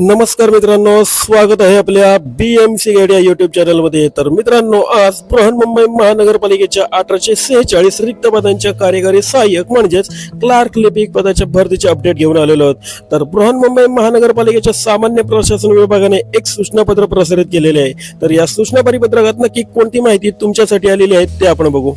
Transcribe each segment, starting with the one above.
नमस्कार मित्रांनो स्वागत आहे आपल्या बी एम सी गाडी या युट्यूब चॅनलमध्ये तर मित्रांनो आज बृहन्मुंबई महानगरपालिकेच्या अठराशे सेहेचाळीस रिक्त पदांच्या कार्यकारी सहाय्यक म्हणजेच क्लार्क लिपिक पदाच्या भरतीचे अपडेट घेऊन आलेलो आहोत. तर बृहन्मुंबई महानगरपालिकेच्या सामान्य प्रशासन विभागाने एक सूचनापत्र प्रसारित केलेले आहे. तर या सूचना परिपत्रकात नक्की कोणती माहिती तुमच्यासाठी आलेली आहे ते आपण बघू.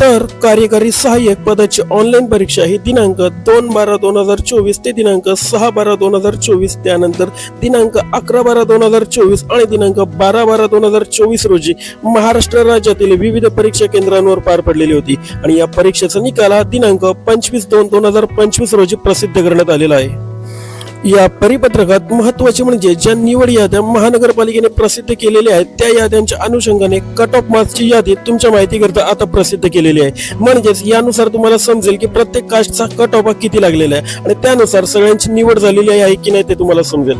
तर कार्यकारी सहाय्यक पदाची ऑनलाईन परीक्षा ही दिनांक दोन बारा दोन हजार चोवीस ते दिनांक सहा बारा दोन हजार चोवीस त्यानंतर दिनांक अकरा बारा दोन हजार चोवीस आणि दिनांक बारा बारा दोन हजार चोवीस रोजी महाराष्ट्र राज्यातील विविध परीक्षा केंद्रांवर पार पडलेली होती. आणि या परीक्षेचा निकाल हा दिनांक पंचवीस दोन दोन हजार पंचवीस रोजी प्रसिद्ध करण्यात आलेला आहे. या परिपत्रकात महत्त्वाचे म्हणजे ज्या निवड याद्या महानगरपालिकेने प्रसिद्ध केलेल्या आहेत त्या याद्यांच्या अनुषंगाने कट ऑफ मार्क्सची यादी तुमच्या माहितीकरता आता प्रसिद्ध केलेली आहे. म्हणजेच यानुसार तुम्हाला समजेल की प्रत्येक कास्टचा कट ऑफ किती लागलेला आहे आणि त्यानुसार सगळ्यांची निवड झालेली आहे की नाही ते तुम्हाला समजेल.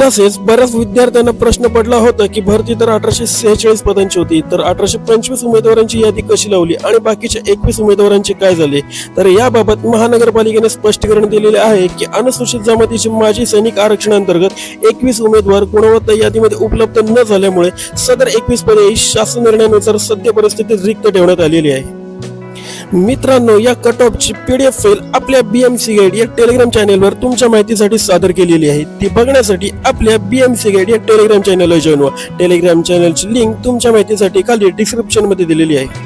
तसेच बऱ्याच विद्यार्थ्यांना प्रश्न पडला होता की भरती तर अठराशे सेहेचाळीस पदांची होती तर अठराशे पंचवीस उमेदवारांची यादी कशी लावली आणि बाकीच्या एकवीस उमेदवारांचे काय झाले? तर याबाबत महानगरपालिकेने स्पष्टीकरण दिलेले आहे की अनुसूचित जमातीचे माजी सैनिक आरक्षणांतर्गत एकवीस उमेदवार गुणवत्ता यादीमध्ये उपलब्ध न झाल्यामुळे सदर एकवीस पदे शासन निर्णयानुसार सद्य परिस्थितीत रिक्त ठेवण्यात आलेली आहे. मित्रांनो या कट ऑफची एफ फाईल आपल्या बी एम सी गाईड या टेलिग्राम चॅनेलवर तुमच्या माहितीसाठी सादर केलेली आहे. ती बघण्यासाठी आपल्या बी एम सी गाईड या टेलिग्राम चॅनलला जॉईन व्हा. टेलिग्राम चॅनलची लिंक तुमच्या माहितीसाठी खाली डिस्क्रिप्शनमध्ये दिलेली आहे.